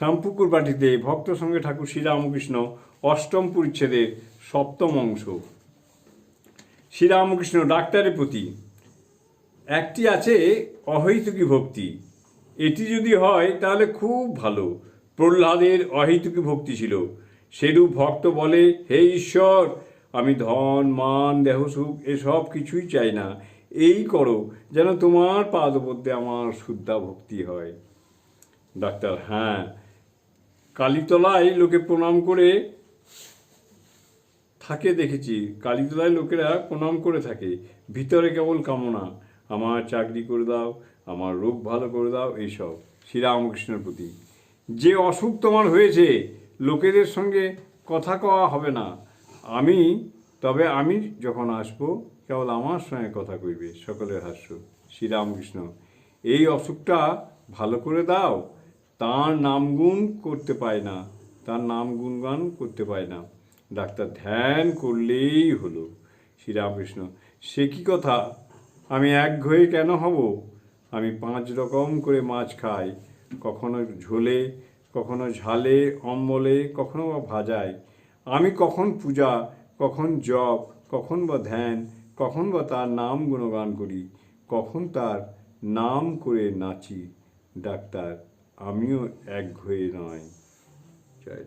শ্যামপুকুর বাটিতে ভক্ত সঙ্গে ঠাকুর শ্রীরামকৃষ্ণ অষ্টম পরিচ্ছেদের সপ্তম অংশ। শ্রীরামকৃষ্ণ ডাক্তারের প্রতি, একটি আছে অহৈতুকী ভক্তি। এটি যদি হয়, তাহলে খুব ভালো। প্রহ্লাদের অহৈতুকী ভক্তি ছিল। সেরূপ ভক্ত বলে, হে ঈশ্বর, আমি ধন, মান দেহসুখ এসব কিছুই চাই না। এই করো, যেন তোমার পাদপদ্মে আমার শুদ্ধা ভক্তি হয়। ডাক্তার হ্যাঁ কালীতলায় লোকে প্রণাম করে থাকে দেখেছি। কালীতলায় লোকেরা প্রণাম করে থাকে। ভিতরে কেবল কামনা। আমার চাকরি করে দাও, আমার রোগ ভালো করে দাও, এইসব। শ্রীরামকৃষ্ণের প্রতি। যে অসুখ তোমার হয়েছে, লোকেদের সঙ্গে কথা কওয়া হবে না। আমি, তবে আমি যখন আসব, কেবল আমার সঙ্গে কথা কইবে। সকলের হাস্য। শ্রীরামকৃষ্ণ, এই অসুখটা ভালো করে দাও তার নামগুণ করতে পায় না, তার নাম গুণগান করতে পায় না। ডাক্তার ধ্যান করলেই হলো। শ্রীরামকৃষ্ণ, সে কি কথা? আমি এক ঘয়ে কেন হব? আমি পাঁচ রকম করে মাছ খাই, কখনো ঝোলে, কখনো ঝালে, অম্বলে, কখনো বা ভাজায়। আমি কখন পূজা, কখন জপ, কখন বা ধ্যান, কখন বা তার নাম গুণগান করি, কখন তার নাম করে নাচি। ডাক্তার আমিও এক ঘয়ে নয় জয়